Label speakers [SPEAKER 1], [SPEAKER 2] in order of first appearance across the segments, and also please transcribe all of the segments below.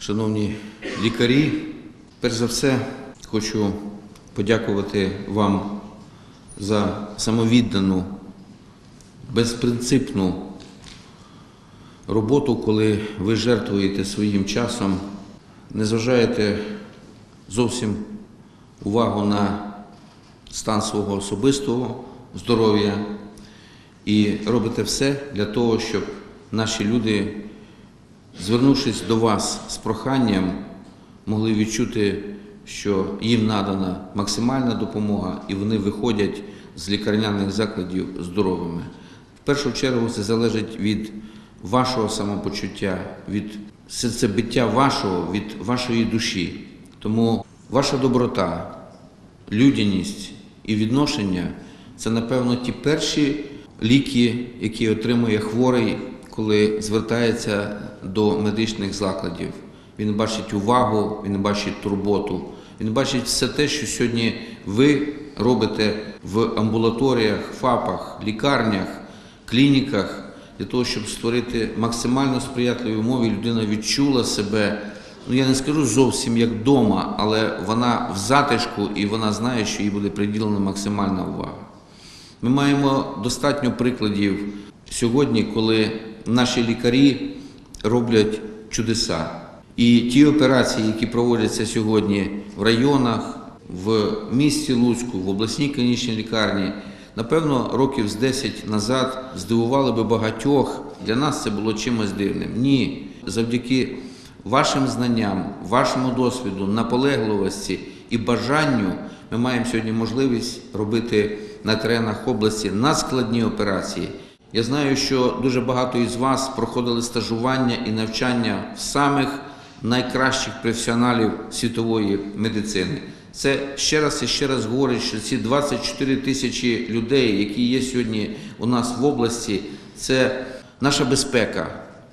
[SPEAKER 1] Шановні лікарі, перш за все хочу подякувати вам за самовіддану, безпринципну роботу, коли ви жертвуєте своїм часом, не зважаєте зовсім увагу на стан свого особистого здоров'я і робите все для того, щоб наші люди, звернувшись до вас з проханням, могли відчути, що їм надана максимальна допомога і вони виходять з лікарняних закладів здоровими. В першу чергу це залежить від вашого самопочуття, від серцебиття вашого, від вашої душі. Тому ваша доброта, людяність і відношення це, напевно, ті перші ліки, які отримує хворий, коли звертається до медичних закладів. Він бачить увагу, він бачить турботу, він бачить все те, що сьогодні ви робите в амбулаторіях, ФАПах, лікарнях, клініках, для того, щоб створити максимально сприятливі умови, людина відчула себе. Ну я не скажу зовсім як вдома, але вона в затишку і вона знає, що їй буде приділена максимальна увага. Ми маємо достатньо прикладів сьогодні, коли наші лікарі роблять чудеса. І ті операції, які проводяться сьогодні в районах, в місті Луцьку, в обласній клінічній лікарні, напевно, років з 10 назад здивували би багатьох. Для нас це було чимось дивним. Ні, завдяки вашим знанням, вашому досвіду, наполегливості і бажанню ми маємо сьогодні можливість робити на теренах області надскладні операції. Я знаю, що дуже багато із вас проходили стажування і навчання в самих найкращих професіоналів світової медицини. Це ще раз і ще раз говорить, що ці 24 тисячі людей, які є сьогодні у нас в області, це наша безпека.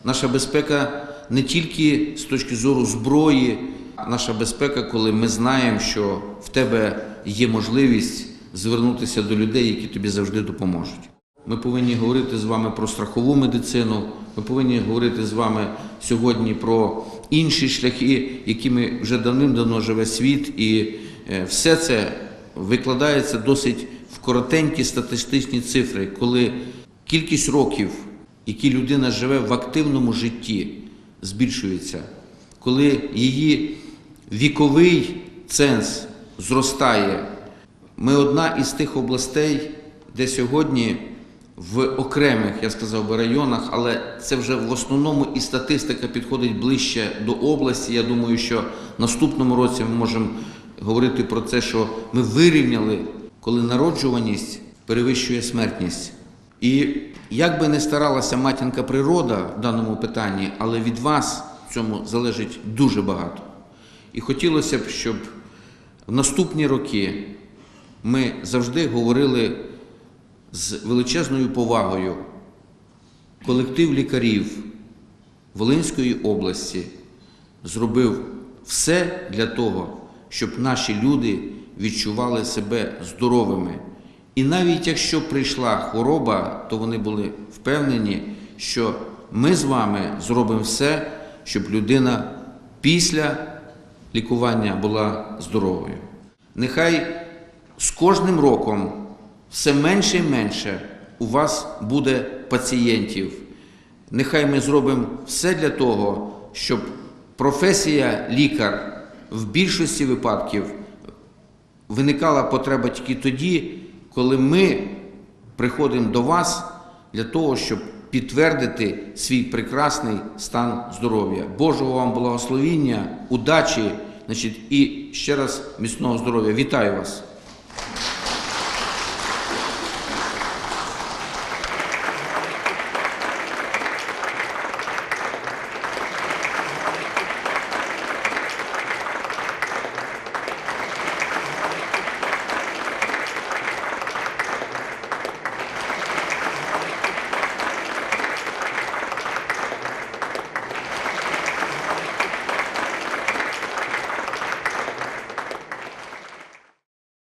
[SPEAKER 1] Наша безпека не тільки з точки зору зброї, а наша безпека, коли ми знаємо, що в тебе є можливість звернутися до людей, які тобі завжди допоможуть. Ми повинні говорити з вами про страхову медицину. Ми повинні говорити з вами сьогодні про інші шляхи, якими вже давним-давно живе світ, і е, все це викладається досить в коротенькі статистичні цифри, коли кількість років, які людина живе в активному житті, збільшується, коли її віковий ценз зростає. Ми одна із тих областей, де сьогодні в окремих, я сказав би, районах, але це вже в основному і статистика підходить ближче до області. Я думаю, що наступному році ми можемо говорити про це, що ми вирівняли, коли народжуваність перевищує смертність. І як би не старалася матінка природа в даному питанні, але від вас в цьому залежить дуже багато. І хотілося б, щоб в наступні роки ми завжди говорили з величезною повагою. Колектив лікарів Волинської області зробив все для того, щоб наші люди відчували себе здоровими. І навіть якщо прийшла хвороба, то вони були впевнені, що ми з вами зробимо все, щоб людина після лікування була здоровою. Нехай з кожним роком все менше і менше у вас буде пацієнтів. Нехай ми зробимо все для того, щоб професія лікар в більшості випадків виникала потреба тільки тоді, коли ми приходимо до вас для того, щоб підтвердити свій прекрасний стан здоров'я. Божого вам благословіння, удачі, значить, і ще раз міцного здоров'я. Вітаю вас!